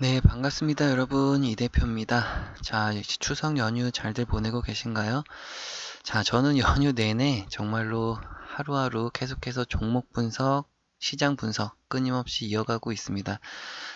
네, 반갑습니다, 여러분. 이 대표입니다. 자, 역시 추석 연휴 잘들 보내고 계신가요? 자, 저는 연휴 내내 정말로 하루하루 계속해서 종목 분석, 시장 분석 끊임없이 이어가고 있습니다.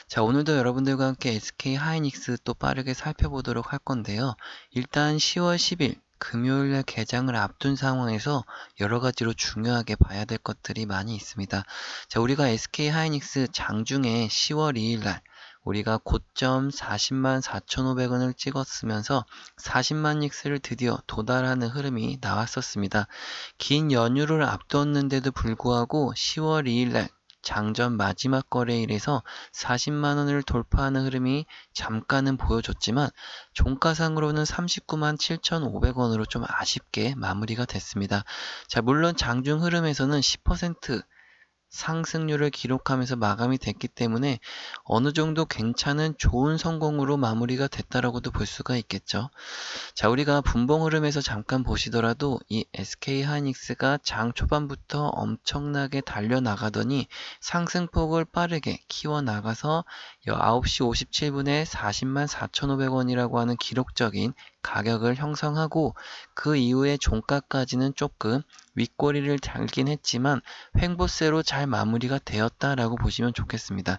자, 오늘도 여러분들과 함께 SK 하이닉스 또 빠르게 살펴보도록 할 건데요. 일단 10월 10일 금요일날 개장을 앞둔 상황에서 여러 가지로 중요하게 봐야 될 것들이 많이 있습니다. 자, 우리가 SK 하이닉스 장중에 10월 2일 날 우리가 고점 40만 4,500원을 찍었으면서 40만 닉스를 드디어 도달하는 흐름이 나왔었습니다. 긴 연휴를 앞뒀는데도 불구하고 10월 2일 날 장전 마지막 거래일에서 40만 원을 돌파하는 흐름이 잠깐은 보여줬지만 종가상으로는 39만 7,500원으로 좀 아쉽게 마무리가 됐습니다. 자, 물론 장중 흐름에서는 10% 상승률을 기록하면서 마감이 됐기 때문에 어느 정도 괜찮은 좋은 성공으로 마무리가 됐다라고도 볼 수가 있겠죠. 자, 우리가 분봉 흐름에서 잠깐 보시더라도 이 SK 하이닉스가 장 초반부터 엄청나게 달려나가더니 상승폭을 빠르게 키워나가서 9시 57분에 40만 4,500원이라고 하는 기록적인 가격을 형성하고 그 이후에 종가까지는 조금 윗꼬리를 달긴 했지만 횡보세로 잘 마무리가 되었다라고 보시면 좋겠습니다.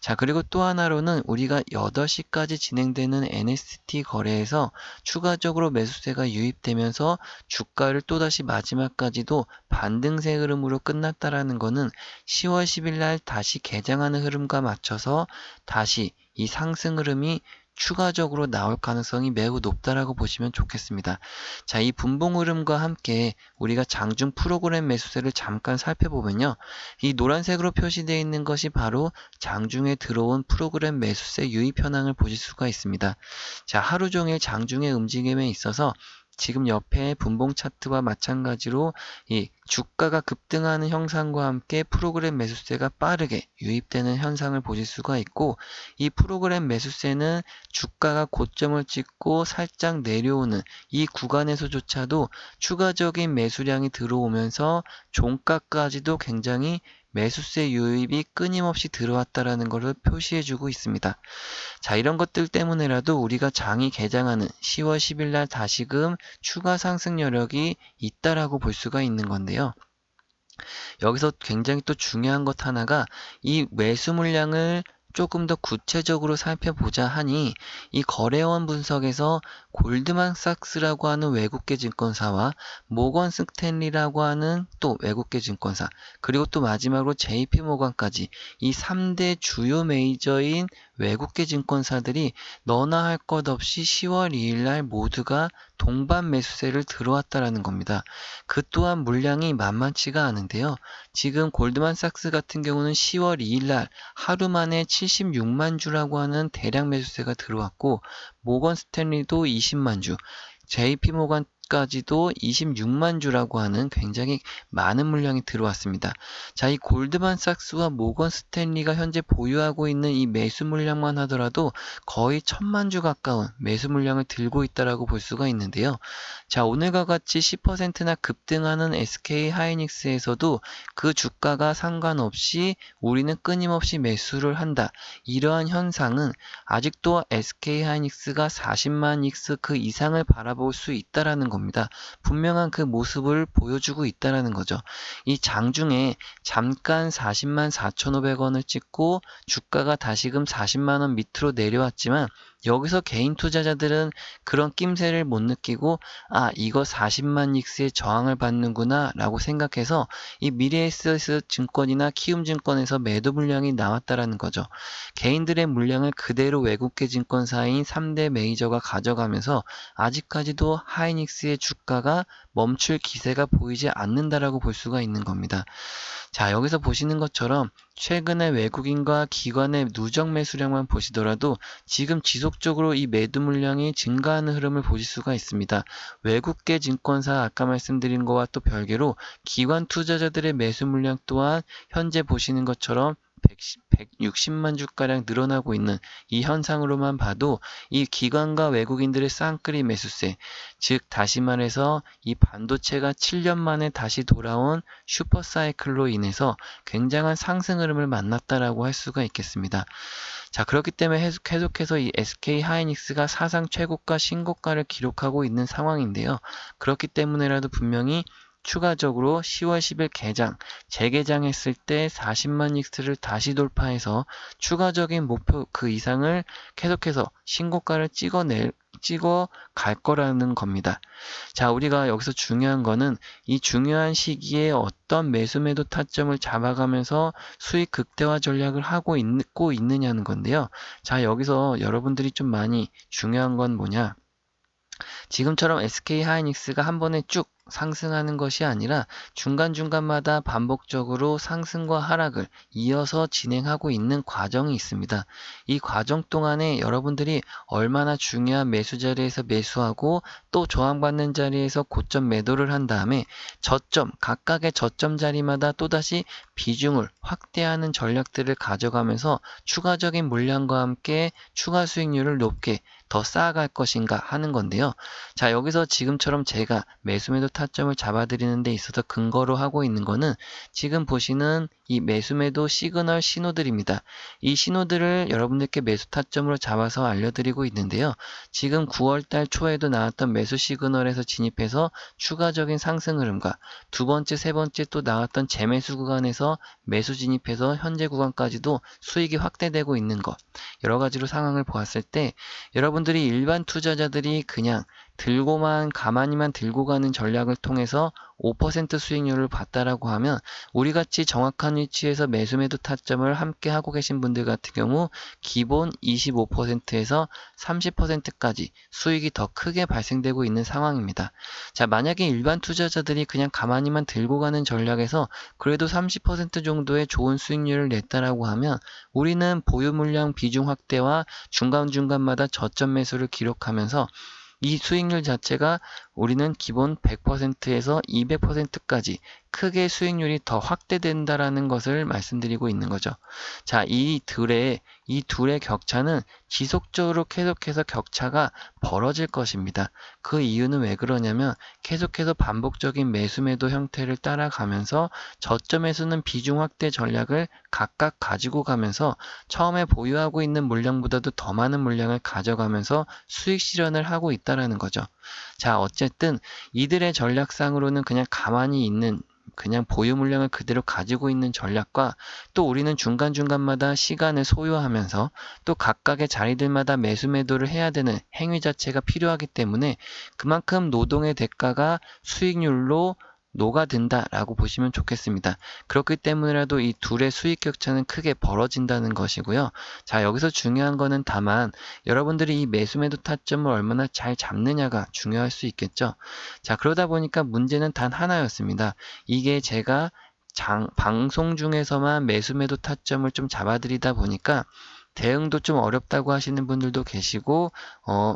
자, 그리고 또 하나로는 우리가 8시까지 진행되는 NST 거래에서 추가적으로 매수세가 유입되면서 주가를 또다시 마지막까지도 반등세 흐름으로 끝났다라는 것은 10월 10일 날 다시 개장하는 흐름과 맞춰서 다시 이 상승 흐름이 추가적으로 나올 가능성이 매우 높다라고 보시면 좋겠습니다. 자, 이 분봉 흐름과 함께 우리가 장중 프로그램 매수세를 잠깐 살펴보면요. 이 노란색으로 표시되어 있는 것이 바로 장중에 들어온 프로그램 매수세 유입 현황을 보실 수가 있습니다. 자, 하루 종일 장중의 움직임에 있어서 지금 옆에 분봉 차트와 마찬가지로 이 주가가 급등하는 형상과 함께 프로그램 매수세가 빠르게 유입되는 현상을 보실 수가 있고 이 프로그램 매수세는 주가가 고점을 찍고 살짝 내려오는 이 구간에서조차도 추가적인 매수량이 들어오면서 종가까지도 굉장히 매수세 유입이 끊임없이 들어왔다라는 것을 표시해주고 있습니다. 자, 이런 것들 때문에라도 우리가 장이 개장하는 10월 10일 날 다시금 추가 상승 여력이 있다라고 볼 수가 있는 건데요. 여기서 굉장히 또 중요한 것 하나가 이 매수 물량을 조금 더 구체적으로 살펴보자 하니 이 거래원 분석에서 골드만삭스라고 하는 외국계 증권사와 모건 스탠리라고 하는 또 외국계 증권사 그리고 또 마지막으로 JP 모건까지 이 3대 주요 메이저인 외국계 증권사들이 너나 할 것 없이 10월 2일 날 모두가 동반 매수세를 들어왔다라는 겁니다. 그 또한 물량이 만만치가 않은데요. 지금 골드만삭스 같은 경우는 10월 2일 날 하루 만에 76만 주라고 하는 대량 매수세가 들어왔고 모건 스탠리도 20만 주, JP 모 건 까지도 26만 주라고 하는 굉장히 많은 물량이 들어왔습니다. 자, 이 골드만삭스와 모건 스탠리가 현재 보유하고 있는 이 매수 물량만 하더라도 거의 천만 주 가까운 매수 물량을 들고 있다라고 볼 수가 있는데요. 자, 오늘과 같이 10%나 급등하는 SK 하이닉스에서도 그 주가가 상관없이 우리는 끊임없이 매수를 한다. 이러한 현상은 아직도 SK 하이닉스가 40만 닉스 그 이상을 바라볼 수 있다라는 겁니다. 분명한 그 모습을 보여주고 있다라는 거죠. 이 장중에 잠깐 40만 4,500원을 찍고 주가가 다시금 40만 원 밑으로 내려왔지만 여기서 개인 투자자들은 그런 낌새를 못 느끼고 아 이거 40만 닉스의 저항을 받는구나 라고 생각해서 이 미래에셋 증권이나 키움증권에서 매도 물량이 나왔다라는 거죠. 개인들의 물량을 그대로 외국계 증권사인 3대 메이저가 가져가면서 아직까지도 하이닉스의 주가가 멈출 기세가 보이지 않는다라고 볼 수가 있는 겁니다. 자, 여기서 보시는 것처럼 최근에 외국인과 기관의 누적 매수량만 보시더라도 지금 지속적으로 이 매도 물량이 증가하는 흐름을 보실 수가 있습니다. 외국계 증권사 아까 말씀드린 것과 또 별개로 기관 투자자들의 매수 물량 또한 현재 보시는 것처럼 160만 주가량 늘어나고 있는 이 현상으로만 봐도 이 기관과 외국인들의 쌍끌이 매수세, 즉 다시 말해서 이 반도체가 7년 만에 다시 돌아온 슈퍼사이클로 인해서 굉장한 상승 흐름을 만났다라고 할 수가 있겠습니다. 자, 그렇기 때문에 계속해서 이 SK 하이닉스가 사상 최고가 신고가를 기록하고 있는 상황인데요. 그렇기 때문에라도 분명히 추가적으로 10월 10일 개장, 재개장했을 때 40만 닉스를 다시 돌파해서 추가적인 목표 그 이상을 계속해서 신고가를 찍어낼, 찍어 갈 거라는 겁니다. 자, 우리가 여기서 중요한 거는 이 중요한 시기에 어떤 매수 매도 타점을 잡아가면서 수익 극대화 전략을 하고 있고 있느냐는 건데요. 자, 여기서 여러분들이 좀 많이 중요한 건 뭐냐? 지금처럼 SK 하이닉스가 한 번에 쭉 상승하는 것이 아니라 중간중간마다 반복적으로 상승과 하락을 이어서 진행하고 있는 과정이 있습니다. 이 과정 동안에 여러분들이 얼마나 중요한 매수 자리에서 매수하고 또 저항받는 자리에서 고점 매도를 한 다음에 저점, 각각의 저점 자리마다 또다시 비중을 확대하는 전략들을 가져가면서 추가적인 물량과 함께 추가 수익률을 높게 더 쌓아갈 것인가 하는 건데요. 자, 여기서 지금처럼 제가 매수매도 타점을 잡아드리는 데 있어서 근거로 하고 있는 거는 지금 보시는 이 매수매도 시그널 신호들입니다. 이 신호들을 여러분들께 매수 타점으로 잡아서 알려드리고 있는데요. 지금 9월달 초에도 나왔던 매수 시그널에서 진입해서 추가적인 상승 흐름과 두 번째, 세 번째 또 나왔던 재매수 구간에서 매수 진입해서 현재 구간까지도 수익이 확대되고 있는 것 여러 가지로 상황을 보았을 때 여러분 들이 일반 투자자들이 그냥 들고만 가만히만 들고 가는 전략을 통해서 5% 수익률을 봤다라고 하면 우리 같이 정확한 위치에서 매수 매도 타점을 함께 하고 계신 분들 같은 경우 기본 25%에서 30%까지 수익이 더 크게 발생되고 있는 상황입니다. 자, 만약에 일반 투자자들이 그냥 가만히만 들고 가는 전략에서 그래도 30% 정도의 좋은 수익률을 냈다라고 하면 우리는 보유 물량 비중 확대와 중간중간마다 저점 매수를 기록하면서 이 수익률 자체가 우리는 기본 100%에서 200%까지 크게 수익률이 더 확대된다라는 것을 말씀드리고 있는 거죠. 자, 이 둘의 이 둘의 격차는 지속적으로 계속해서 격차가 벌어질 것입니다. 그 이유는 왜 그러냐면 계속해서 반복적인 매수 매도 형태를 따라가면서 저점에서는 비중 확대 전략을 각각 가지고 가면서 처음에 보유하고 있는 물량보다도 더 많은 물량을 가져가면서 수익 실현을 하고 있다라는 거죠. 자, 어쨌든 이들의 전략상으로는 그냥 가만히 있는 그냥 보유 물량을 그대로 가지고 있는 전략과 또 우리는 중간중간마다 시간을 소요하면서 또 각각의 자리들마다 매수 매도를 해야 되는 행위 자체가 필요하기 때문에 그만큼 노동의 대가가 수익률로 녹아든다라고 보시면 좋겠습니다. 그렇기 때문에라도 이 둘의 수익 격차는 크게 벌어진다는 것이고요. 자, 여기서 중요한 거는 다만 여러분들이 이 매수매도 타점을 얼마나 잘 잡느냐가 중요할 수 있겠죠. 자, 그러다 보니까 문제는 단 하나였습니다. 이게 제가 장, 방송 중에서만 매수매도 타점을 좀 잡아드리다 보니까 대응도 좀 어렵다고 하시는 분들도 계시고, 어,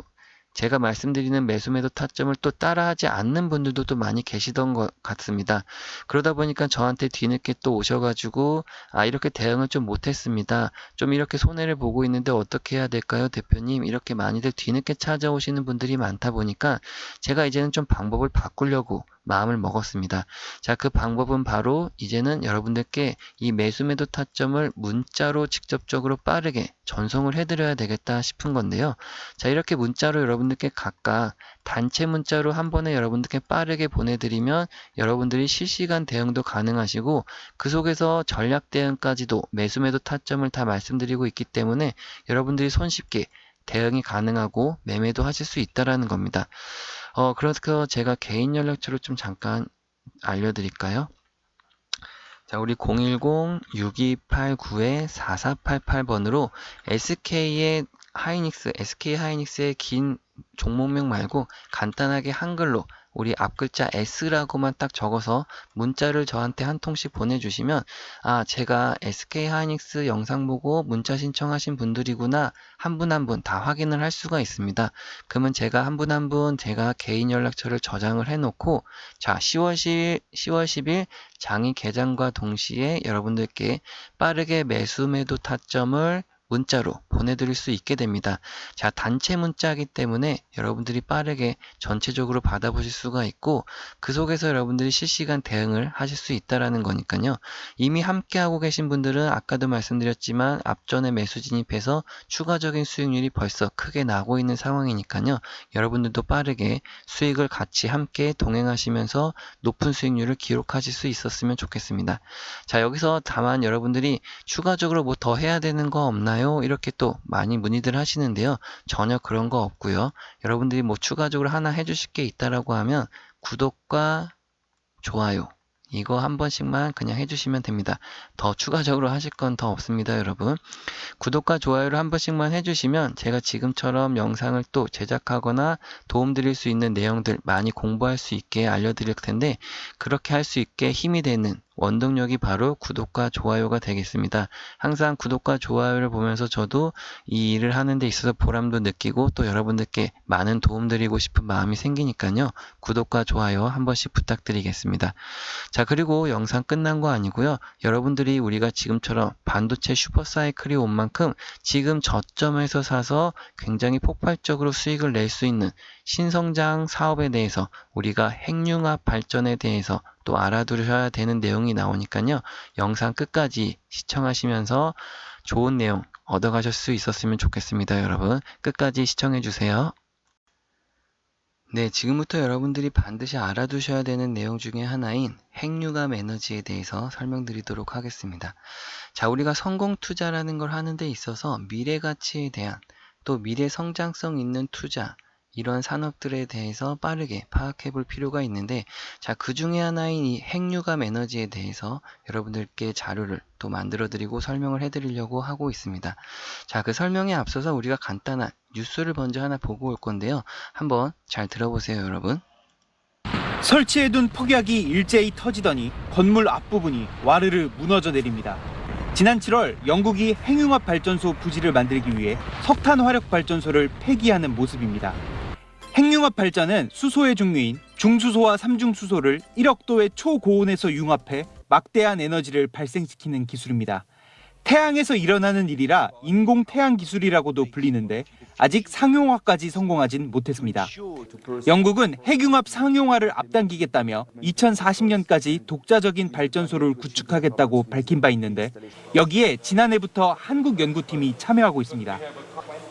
제가 말씀드리는 매수매도 타점을 또 따라하지 않는 분들도 또 많이 계시던 것 같습니다. 그러다 보니까 저한테 뒤늦게 또 오셔가지고 아 이렇게 대응을 좀 못했습니다. 좀 이렇게 손해를 보고 있는데 어떻게 해야 될까요, 대표님? 이렇게 많이들 뒤늦게 찾아오시는 분들이 많다 보니까 제가 이제는 좀 방법을 바꾸려고 마음을 먹었습니다. 자, 그 방법은 바로 이제는 여러분들께 이 매수매도 타점을 문자로 직접적으로 빠르게 전송을 해드려야 되겠다 싶은 건데요. 자, 이렇게 문자로 여러분들께 각각 단체 문자로 한 번에 여러분들께 빠르게 보내드리면 여러분들이 실시간 대응도 가능하시고 그 속에서 전략 대응까지도 매수매도 타점을 다 말씀드리고 있기 때문에 여러분들이 손쉽게 대응이 가능하고 매매도 하실 수 있다라는 겁니다. 어, 그래서 제가 개인 연락처를 좀 잠깐 알려드릴까요? 자, 우리 010-6289-4488번으로 SK의 하이닉스, SK 하이닉스의 긴 종목명 말고 간단하게 한글로 우리 앞 글자 S라고만 딱 적어서 문자를 저한테 한 통씩 보내주시면 아 제가 SK 하이닉스 영상 보고 문자 신청하신 분들이구나 한 분 한 분 다 확인을 할 수가 있습니다. 그러면 제가 한 분 한분 제가 개인 연락처를 저장을 해놓고 자 10월 10일 10월 10일 장이 개장과 동시에 여러분들께 빠르게 매수 매도 타점을 문자로 보내드릴 수 있게 됩니다. 자, 단체 문자이기 때문에 여러분들이 빠르게 전체적으로 받아보실 수가 있고 그 속에서 여러분들이 실시간 대응을 하실 수 있다라는 거니까요. 이미 함께하고 계신 분들은 아까도 말씀드렸지만 앞전에 매수 진입해서 추가적인 수익률이 벌써 크게 나고 있는 상황이니까요. 여러분들도 빠르게 수익을 같이 함께 동행하시면서 높은 수익률을 기록하실 수 있었으면 좋겠습니다. 자, 여기서 다만 여러분들이 추가적으로 뭐 더 해야 되는 거 없나요? 이렇게 또 많이 문의들 하시는데요. 전혀 그런 거 없고요. 여러분들이 뭐 추가적으로 하나 해주실 게 있다라고 하면 구독과 좋아요 이거 한 번씩만 그냥 해주시면 됩니다. 더 추가적으로 하실 건 더 없습니다, 여러분. 구독과 좋아요를 한 번씩만 해주시면 제가 지금처럼 영상을 또 제작하거나 도움드릴 수 있는 내용들 많이 공부할 수 있게 알려드릴 텐데 그렇게 할 수 있게 힘이 되는 원동력이 바로 구독과 좋아요가 되겠습니다. 항상 구독과 좋아요를 보면서 저도 이 일을 하는 데 있어서 보람도 느끼고 또 여러분들께 많은 도움 드리고 싶은 마음이 생기니까요. 구독과 좋아요 한 번씩 부탁드리겠습니다. 자, 그리고 영상 끝난 거 아니고요. 여러분들이 우리가 지금처럼 반도체 슈퍼사이클이 온 만큼 지금 저점에서 사서 굉장히 폭발적으로 수익을 낼 수 있는 신성장 사업에 대해서 우리가 핵융합 발전에 대해서 또 알아두셔야 되는 내용이 나오니까요. 영상 끝까지 시청하시면서 좋은 내용 얻어가실 수 있었으면 좋겠습니다, 여러분. 끝까지 시청해 주세요. 네, 지금부터 여러분들이 반드시 알아두셔야 되는 내용 중에 하나인 핵융합 에너지에 대해서 설명드리도록 하겠습니다. 자, 우리가 성공 투자라는 걸 하는 데 있어서 미래 가치에 대한 또 미래 성장성 있는 투자 이런 산업들에 대해서 빠르게 파악해 볼 필요가 있는데 자, 그 중에 하나인 이 핵융합 에너지에 대해서 여러분들께 자료를 또 만들어 드리고 설명을 해 드리려고 하고 있습니다. 자, 그 설명에 앞서서 우리가 간단한 뉴스를 먼저 하나 보고 올 건데요. 한번 잘 들어보세요, 여러분. 설치해둔 폭약이 일제히 터지더니 건물 앞부분이 와르르 무너져 내립니다. 지난 7월 영국이 핵융합 발전소 부지를 만들기 위해 석탄 화력 발전소를 폐기하는 모습입니다. 핵융합 발전은 수소의 종류인 중수소와 삼중수소를 1억 도의 초고온에서 융합해 막대한 에너지를 발생시키는 기술입니다. 태양에서 일어나는 일이라 인공 태양 기술이라고도 불리는데 아직 상용화까지 성공하진 못했습니다. 영국은 핵융합 상용화를 앞당기겠다며 2040년까지 독자적인 발전소를 구축하겠다고 밝힌 바 있는데 여기에 지난해부터 한국 연구팀이 참여하고 있습니다.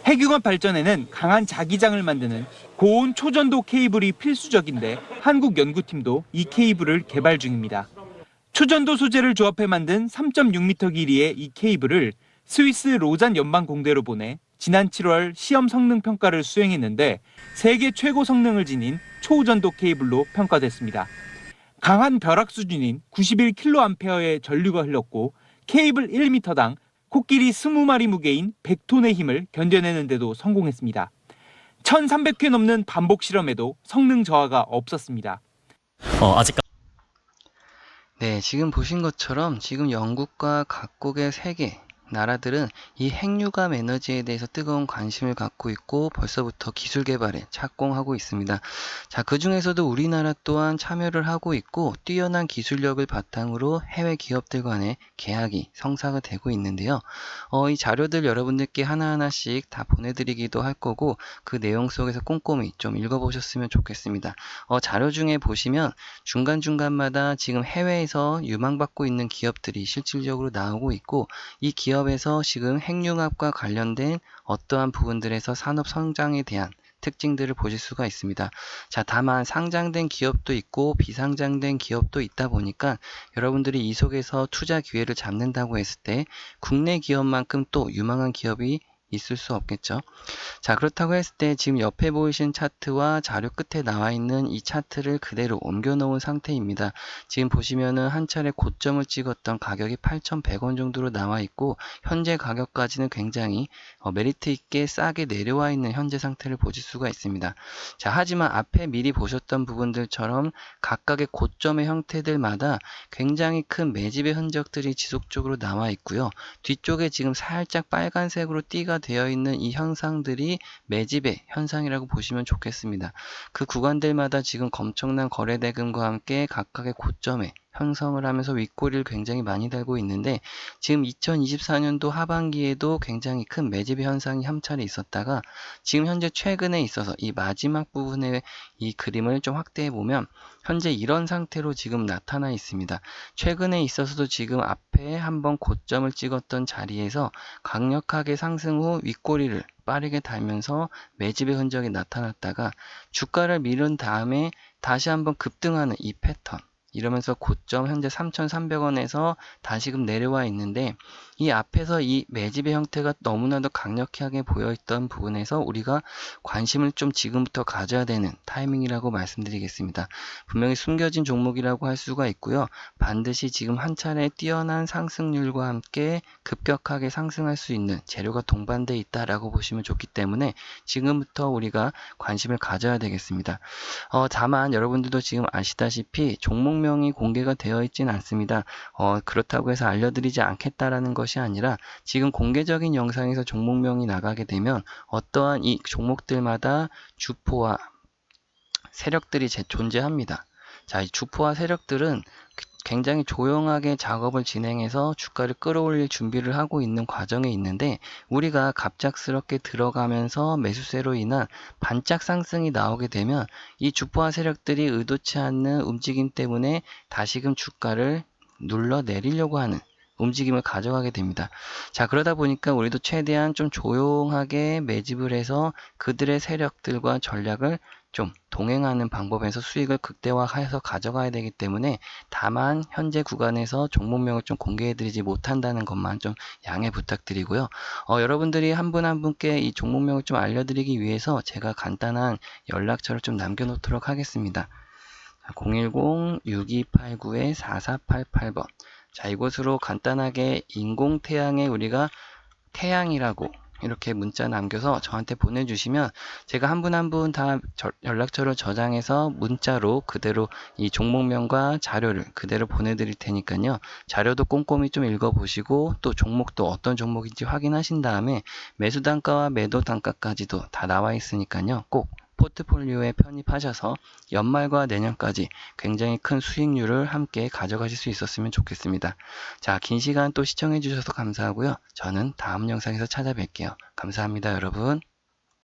핵융합 발전에는 강한 자기장을 만드는 고온 초전도 케이블이 필수적인데 한국 연구팀도 이 케이블을 개발 중입니다. 초전도 소재를 조합해 만든 3.6m 길이의 이 케이블을 스위스 로잔 연방 공대로 보내 지난 7월 시험 성능 평가를 수행했는데 세계 최고 성능을 지닌 초전도 케이블로 평가됐습니다. 강한 벼락 수준인 91kA의 전류가 흘렀고 케이블 1m당 코끼리 20마리 무게인 100톤의 힘을 견뎌내는데도 성공했습니다. 1300회 넘는 반복 실험에도 성능 저하가 없었습니다. 어, 아직 네, 지금 보신 것처럼 지금 영국과 각국의 세계 나라들은 이 핵융합 에너지에 대해서 뜨거운 관심을 갖고 있고 벌써부터 기술 개발에 착공하고 있습니다. 자, 그 중에서도 우리나라 또한 참여를 하고 있고 뛰어난 기술력을 바탕으로 해외 기업들 간의 계약이 성사가 되고 있는데요. 어, 이 자료들 여러분들께 하나하나씩 다 보내드리기도 할 거고 그 내용 속에서 꼼꼼히 좀 읽어보셨으면 좋겠습니다. 어, 자료 중에 보시면 중간중간마다 지금 해외에서 유망받고 있는 기업들이 실질적으로 나오고 있고 이 기업 기업에서 지금 핵융합과 관련된 어떠한 부분들에서 산업 성장에 대한 특징들을 보실 수가 있습니다. 자, 다만 상장된 기업도 있고 비상장된 기업도 있다 보니까 여러분들이 이 속에서 투자 기회를 잡는다고 했을 때 국내 기업만큼 또 유망한 기업이 있을 수 없겠죠. 자, 그렇다고 했을 때 지금 옆에 보이신 차트와 자료 끝에 나와 있는 이 차트를 그대로 옮겨 놓은 상태입니다. 지금 보시면은 한 차례 고점을 찍었던 가격이 8,100원 정도로 나와 있고 현재 가격까지는 굉장히 어, 메리트 있게 싸게 내려와 있는 현재 상태를 보실 수가 있습니다. 자, 하지만 앞에 미리 보셨던 부분들처럼 각각의 고점의 형태들마다 굉장히 큰 매집의 흔적들이 지속적으로 남아 있고요. 뒤쪽에 지금 살짝 빨간색으로 띠가 되어 있는 이 현상들이 매집의 현상이라고 보시면 좋겠습니다. 그 구간들마다 지금 엄청난 거래 대금과 함께 각각의 고점에 형성을 하면서 윗꼬리를 굉장히 많이 달고 있는데 지금 2024년도 하반기에도 굉장히 큰 매집의 현상이 한 차례 있었다가 지금 현재 최근에 있어서 이 마지막 부분의 이 그림을 좀 확대해 보면 현재 이런 상태로 지금 나타나 있습니다. 최근에 있어서도 지금 앞에 한번 고점을 찍었던 자리에서 강력하게 상승 후 윗꼬리를 빠르게 달면서 매집의 흔적이 나타났다가 주가를 밀은 다음에 다시 한번 급등하는 이 패턴 이러면서 고점 현재 3,300원에서 다시금 내려와 있는데 이 앞에서 이 매집의 형태가 너무나도 강력하게 보여있던 부분에서 우리가 관심을 좀 지금부터 가져야 되는 타이밍이라고 말씀드리겠습니다. 분명히 숨겨진 종목이라고 할 수가 있고요. 반드시 지금 한 차례 뛰어난 상승률과 함께 급격하게 상승할 수 있는 재료가 동반돼 있다라고 보시면 좋기 때문에 지금부터 우리가 관심을 가져야 되겠습니다. 어, 다만 여러분들도 지금 아시다시피 종목 명이 공개가 되어 있지는 않습니다. 어, 그렇다고 해서 알려드리지 않겠다라는 것이 아니라 지금 공개적인 영상에서 종목명이 나가게 되면 어떠한 이 종목들마다 주포와 세력들이 제- 존재합니다. 자, 이 주포와 세력들은 굉장히 조용하게 작업을 진행해서 주가를 끌어올릴 준비를 하고 있는 과정에 있는데 우리가 갑작스럽게 들어가면서 매수세로 인한 반짝 상승이 나오게 되면 이 주포와 세력들이 의도치 않는 움직임 때문에 다시금 주가를 눌러 내리려고 하는 움직임을 가져가게 됩니다. 자, 그러다 보니까 우리도 최대한 좀 조용하게 매집을 해서 그들의 세력들과 전략을 좀 동행하는 방법에서 수익을 극대화해서 가져가야 되기 때문에 다만 현재 구간에서 종목명을 좀 공개해드리지 못한다는 것만 좀 양해 부탁드리고요. 어, 여러분들이 한분한 분께 이 종목명을 좀 알려드리기 위해서 제가 간단한 연락처를 좀 남겨놓도록 하겠습니다. 010-6289-4488번. 자, 이곳으로 간단하게 인공태양에 우리가 태양이라고 이렇게 문자 남겨서 저한테 보내주시면 제가 한 분 한 분 다 연락처를 저장해서 문자로 그대로 이 종목명과 자료를 그대로 보내드릴 테니까요. 자료도 꼼꼼히 좀 읽어보시고 또 종목도 어떤 종목인지 확인하신 다음에 매수 단가와 매도 단가까지도 다 나와 있으니까요. 꼭 포트폴리오에 편입하셔서 연말과 내년까지 굉장히 큰 수익률을 함께 가져가실 수 있었으면 좋겠습니다. 자, 긴 시간 또 시청해 주셔서 감사하고요. 저는 다음 영상에서 찾아뵐게요. 감사합니다, 여러분.